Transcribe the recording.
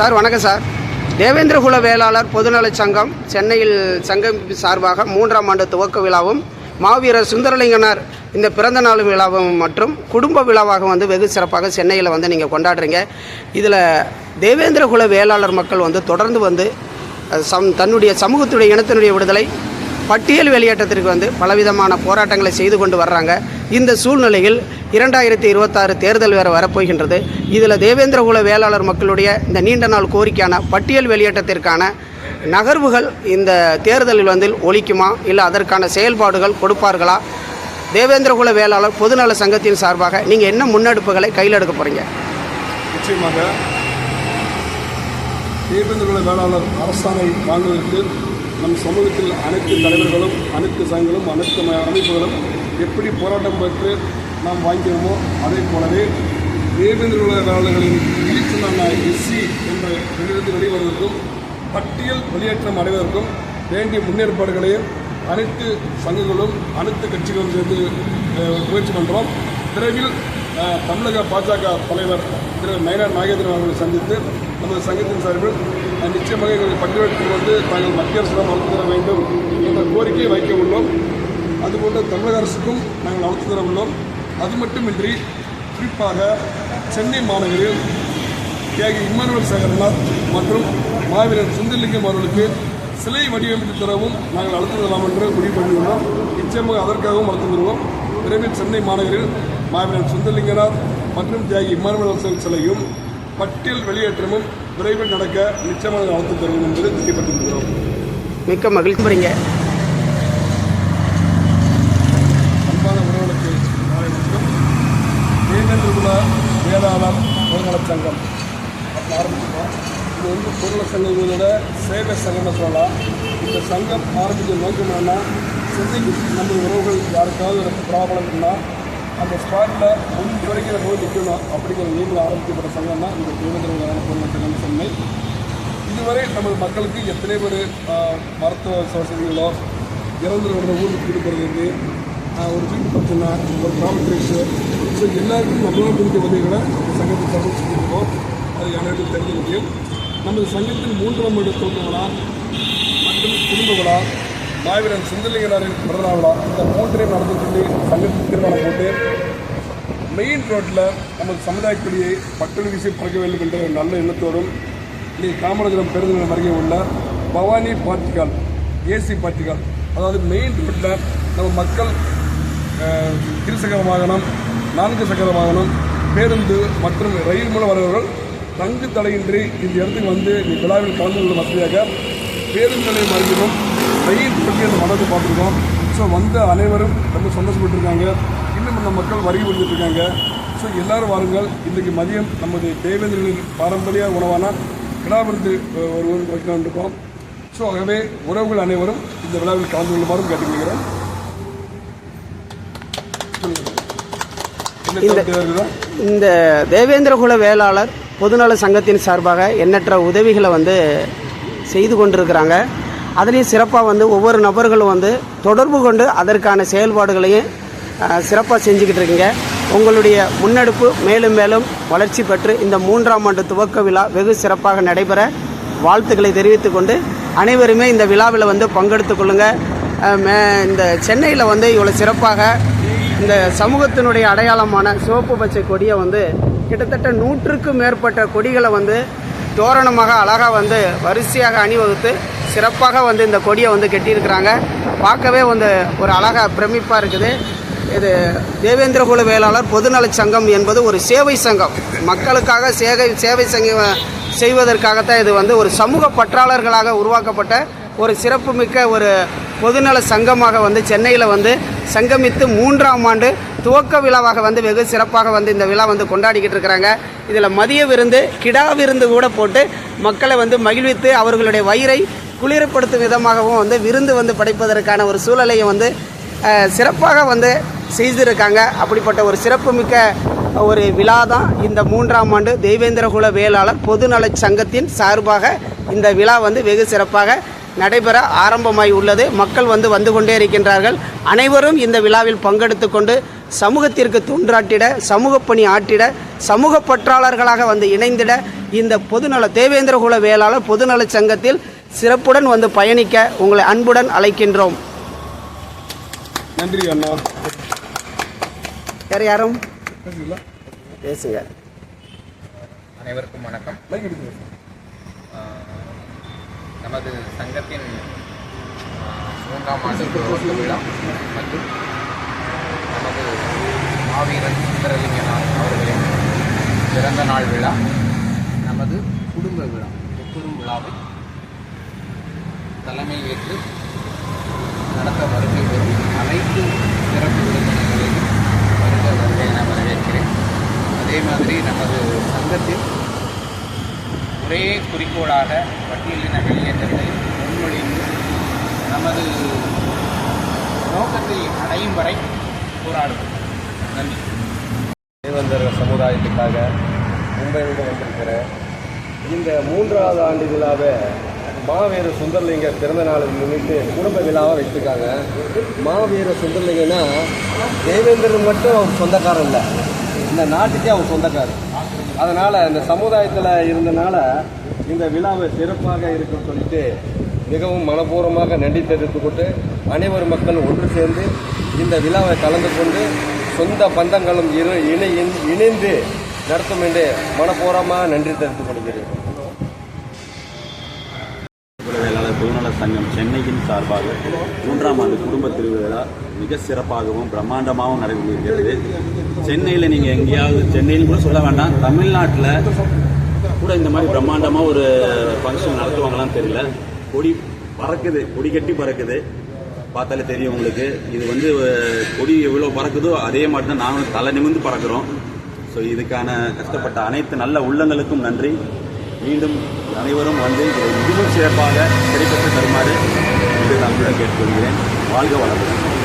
Sir வணக்கம் sir. Devendrakula Vellalar பொதுநலச் சங்கம் சென்னையில் சங்கம் சார்பாக மூன்றாம் ஆண்டு துவக்க விழாவும் மாவீரர் சுந்தரலிங்கனார் இந்த பிறந்த நாள் விழாவும் மற்றும் குடும்ப விழாவாக வந்து வெகு சிறப்பாக சென்னையில் வந்து நீங்கள் கொண்டாடுறீங்க. இதில் தேவேந்திரகுல வேளாளர் மக்கள் வந்து தொடர்ந்து வந்து சம் தன்னுடைய சமூகத்துடைய இனத்தினுடைய விடுதலை பட்டியல் வெளியேற்றத்திற்கு வந்து பலவிதமான போராட்டங்களை செய்து கொண்டு வர்றாங்க. இந்த சூழ்நிலையில் இரண்டாயிரத்தி இருபத்தாறு தேர்தல் வேறு வரப்போகின்றது. இதில் தேவேந்திரகுல வேளாளர் மக்களுடைய இந்த நீண்ட நாள் கோரிக்கையான பட்டியல் வெளியேற்றத்திற்கான நகர்வுகள் இந்த தேர்தலில் வந்து ஒழிக்குமா இல்லை அதற்கான செயல்பாடுகள் கொடுப்பார்களா? தேவேந்திரகுல வேளாளர் பொதுநல சங்கத்தின் சார்பாக நீங்கள் என்ன முன்னெடுப்புகளை கையில் எடுக்க போகிறீங்க நிச்சயமாக தேவேந்திரகுல வேளாளர் அரசாணை வாங்குவதற்கு நம் சமூகத்தில் அனைத்து தலைவர்களும் அனைத்து சங்கங்களும் அனைத்து அமைப்புகளும் எப்படி போராட்டம் பெற்று நாம் வாங்கிறோமோ அதே போலவே தேர்தல்கள வேளாளர்களின் எஸ்சி என்ற வெளியிலிருந்து வெளிவருவதற்கும் பட்டியல் வெளியேற்றம் அடைவதற்கும் வேண்டிய முன்னேற்பாடுகளையும் அனைத்து சங்கங்களும் அனைத்து கட்சிகளும் சேர்ந்து முயற்சி பண்ணுறோம் விரைவில் தமிழக பாஜக தலைவர் திரு நயனார் நாகேந்திரன் அவர்களை சந்தித்து நமது சங்கத்தின் சார்பில் நிச்சயமாக எங்கள் பட்டியலுக்கு வந்து தாங்கள் மத்திய அரசிடம் வளர்த்து தர வேண்டும் என்ற கோரிக்கையை வைக்க உள்ளோம். அதுபோன்று தமிழக அரசுக்கும் நாங்கள் வளர்த்து தர உள்ளோம். அது மட்டுமின்றி குறிப்பாக சென்னை மாநகரில் தியாகி இம்மானுவல் சேகரனார் மற்றும் மாவீரர் சுந்தரலிங்கம் அவர்களுக்கு சிலை வடிவமைத்து தரவும் நாங்கள் அழுத்து தரலாம் என்று முடிவு பண்ணியுள்ளோம். நிச்சயமாக அதற்காகவும் அழுத்து தருவோம் விரைவில் சென்னை மாநகரில் மாவீரர் சுந்தரலிங்கனார் மற்றும் தியாகி இம்மானுவல் சிலையும் பட்டியல் வெளியேற்றமும் விரைவில் நடக்க நிச்சயமாக அழுத்து தருவோம் என்பதை தெரியப்பட்டிருக்கிறோம் மிக்க மகிழ்ச்சி போகிறீங்க அன்பான உறவுகளுக்கு மாலை வணக்கம் தேர்ந்தெடுப்புள்ள வேளாளர் பொருளர் சங்கம். அப்போ ஆரம்பிச்சிருக்கோம் இது வந்து பொருளர் சங்கங்களோட சேவை சங்கம்னு சொல்லலாம். இந்த சங்கம் ஆரம்பிக்க நோக்கம் என்னன்னா சிந்தைக்கு நம்ம உறவுகள் யாருக்காவது ஒரு ப்ராப்ளம் இருந்தால் அந்த ஸ்பாட்டில் முன் வரைக்கும் நம்ம நிற்கணும் அப்படிங்கிற நீங்களும் ஆரம்பிக்கப்பட்ட சங்கம் தான் இந்த தேர்ந்தெடுப்புள்ள பொருளர் சங்கம் சொன்னை இதுவரை நமது மக்களுக்கு எத்தனை பேர் மருத்துவ வசதிகளோ இறந்து வர்ற ஊருக்கு கூட்டு ஒரு வீட்டு பிரச்சனை ஒரு கிராமத்திற்கு ஸோ எல்லாருக்கும் நம்மளால் முடிஞ்ச உதவிகளை இந்த சங்கத்தை சார்பில் செஞ்சுருக்கோம். அது அனைவருக்கும் தெரிஞ்ச முடியும் நமது சங்கத்தின் மூன்றாம் வீடு துவக்க விழா மற்றும் குடும்ப விழா மாவீரன் சிந்தலிங்கனாரின் பிறந்தநாள் விழா இந்த மூன்றையும் நடந்து சொல்லி சங்கத்தின் தீர்மானம் போட்டு மெயின் ரோட்டில் நமது சமுதாய மக்கள் வீசி பறக்க வேண்டும் என்ற ஒரு நல்ல எண்ணத்தோடும் இன்றைக்கு காமராஜரம் பேருந்து நிலையம் அருகே உள்ள பவானி பார்ட்டிகால் ஏசி பார்ட்டிகால் அதாவது மெயின் ரோட்டில் நம்ம மக்கள் இருசக்கர வாகனம் நான்கு சக்கர வாகனம் பேருந்து மற்றும் ரயில் மூலம் வருபவர்கள் தங்கு தடையின்றி இந்த இடத்துக்கு வந்து இந்த விழாவில் கலந்து கொள்ள வசதியாக பேருந்து நிலையம் ரயில் மெயின் அந்த மனதை பார்த்துருக்கோம். ஸோ வந்த அனைவரும் ரொம்ப சந்தோஷப்பட்டுருக்காங்க. இன்னும் இந்த மக்கள் வருகை புரிஞ்சுட்டு இருக்காங்க ஸோ எல்லாரும் வாருங்கள். இன்றைக்கு மதியம் நமது தேவேந்திரர்களின் பாரம்பரிய உணவான கிடாபுரத்து அஹ், ஒரு இருக்கோம் ஸோ ஆகவே உறவுகள் அனைவரும் இந்த விழாவில் கலந்து கொள்ளுமாறும் கேட்டுக்கொள்கிறேன். இந்த-? இந்த தேவேந்திரகுல வேளாளர் பொதுநல சங்கத்தின் சார்பாக எண்ணற்ற உதவிகளை வந்து செய்து கொண்டிருக்கிறாங்க. அதுலேயும் சிறப்பாக வந்து ஒவ்வொரு நபர்களும் வந்து தொடர்பு கொண்டு அதற்கான செயல்பாடுகளையும் சிறப்பாக செஞ்சுக்கிட்டு இருக்கீங்க. உங்களுடைய முன்னெடுப்பு மேலும் மேலும் வளர்ச்சி பெற்று இந்த மூன்றாம் ஆண்டு துவக்க விழா வெகு சிறப்பாக நடைபெற வாழ்த்துக்களை தெரிவித்துக் கொண்டு அனைவருமே இந்த விழாவில் வந்து பங்கெடுத்துக் கொள்ளுங்கள் இந்த சென்னையில் வந்து இவ்வளோ சிறப்பாக இந்த சமூகத்தினுடைய அடையாளமான சிவப்பு பச்சை கொடியை வந்து கிட்டத்தட்ட நூற்றுக்கும் மேற்பட்ட கொடிகளை வந்து தோரணமாக அழகாக வந்து வரிசையாக அணிவகுத்து சிறப்பாக வந்து இந்த கொடியை வந்து கட்டியிருக்கிறாங்க. பார்க்கவே வந்து ஒரு அழகாக பிரமிப்பாக இருக்குது. இது தேவேந்திரகுல வேளாளர் பொதுநலச் சங்கம் என்பது ஒரு சேவை சங்கம். மக்களுக்காக சேவை சேவை சங்கம் செய்வதற்காகத்தான் இது வந்து ஒரு சமூக பற்றாளர்களாக உருவாக்கப்பட்ட ஒரு சிறப்புமிக்க ஒரு பொதுநல சங்கமாக வந்து சென்னையில் வந்து சங்கமித்து மூன்றாம் ஆண்டு துவக்க விழாவாக வந்து வெகு சிறப்பாக வந்து இந்த விழா வந்து கொண்டாடிக்கிட்டு இருக்கிறாங்க. இதில் மதிய விருந்து கிடா விருந்து கூட போட்டு மக்களை வந்து மகிழ்வித்து அவர்களுடைய வயிறை குளிரப்படுத்தும் விதமாகவும் வந்து விருந்து வந்து படைப்பதற்கான ஒரு சூழலையும் வந்து சிறப்பாக வந்து செய்திருக்காங்க. அப்படிப்பட்ட ஒரு சிறப்புமிக்க ஒரு விழா தான் இந்த மூன்றாம் ஆண்டு தெய்வேந்திரகுல வேளாளர் பொதுநலச் சங்கத்தின் சார்பாக இந்த விழா வந்து வெகு சிறப்பாக நடைபெற ஆரம்பமாகி உள்ளது. மக்கள் வந்து வந்து கொண்டே இருக்கின்றார்கள். அனைவரும் இந்த விழாவில் பங்கெடுத்து கொண்டு சமூகத்திற்கு தொன்றாட்டிட சமூக பணி ஆற்றிட சமூக பற்றாளர்களாக வந்து இணைந்திட இந்த பொதுநல தேவேந்திரகுல வேளாளர் பொதுநல சங்கத்தில் சிறப்புடன் வந்து பயணிக்க உங்களை அன்புடன் அழைக்கின்றோம். நன்றி அண்ணா. வேறு யாரும்? பேசுங்களா பேசுங்க. அனைவருக்கும் வணக்கம். நமது சங்கத்தின் மூன்றாம் ஆண்டு துவக்க விழா மற்றும் நமது மாவீரன் சுந்தரலிங்கனார் அவர்களின் பிறந்த நாள் விழா நமது குடும்ப விழா முப்பெரும் விழாவை தலைமை ஏற்று நடத்த வருகை வரும் அனைத்து சிறப்பு விருந்தினர்களையும் வருக வருகை என வரவேற்கிறேன். அதே மாதிரி நமது சங்கத்தில் ஒரே குறிக்கோளாக பட்டியலின வெளியேற்றத்தை முன்மொழிந்து நமது நோக்கத்தை அடையும் வரை போராடுவோம். நன்றி. தேவந்தர் சமுதாயத்துக்காக மும்பையிலிருந்து வந்திருக்கிறேன் இந்த மூன்றாவது ஆண்டு விழாவை மாவீர சுந்தரலிங்க பிறந்த நாளை முன்னிட்டு குடும்ப விழாவாக வச்சுருக்காங்க மாவீர சுந்தரலிங்கனா தேவேந்திரன் மட்டும் அவன் சொந்தக்காரன் இல்லை. இந்த நாட்டுக்கே அவன் சொந்தக்காரன். அதனால் இந்த சமுதாயத்தில் இருந்தனால இந்த விழாவை சிறப்பாக இருக்குன்னு சொல்லிட்டு மிகவும் மனப்பூர்வமாக நன்றி தெரிவித்து கொண்டு அனைவர் மக்கள் ஒன்று சேர்ந்து இந்த விழாவை கலந்து கொண்டு சொந்த பந்தங்களும் இரு இணை இணைந்து நடத்தும் என்று மனப்பூர்வமாக நன்றி தெரிவித்துக் கொள்கிறேன். பொதுநல சங்கம் சென்னையின் சார்பாக மூன்றாம் ஆண்டு குடும்ப திருவிழா மிக சிறப்பாகவும் பிரம்மாண்டமாகவும் நடைபெறுகிறது சென்னையில் நீங்கள் எங்கேயாவது சென்னையில் கூட சொல்ல வேண்டாம் தமிழ்நாட்டில் கூட இந்த மாதிரி பிரம்மாண்டமாக ஒரு ஃபங்க்ஷன் நடத்துவாங்களான்னு தெரியல. கொடி பறக்குது கொடி கட்டி பறக்குது. பார்த்தாலே தெரியும் உங்களுக்கு. இது வந்து கொடி எவ்வளோ பறக்குதோ அதே மாதிரி தான் நாங்களும் தலை நிமிர்ந்து பறக்கிறோம். ஸோ இதுக்கான கஷ்டப்பட்ட அனைத்து நல்ல உள்ளங்களுக்கும் நன்றி. மீண்டும் அனைவரும் வந்து இதை மிகவும் சிறப்பாக கிடைக்கப்பட்டு தருமாறு என்று நான் கூட கேட்டுக்கொள்கிறேன். வாழ்க வளமுடன்.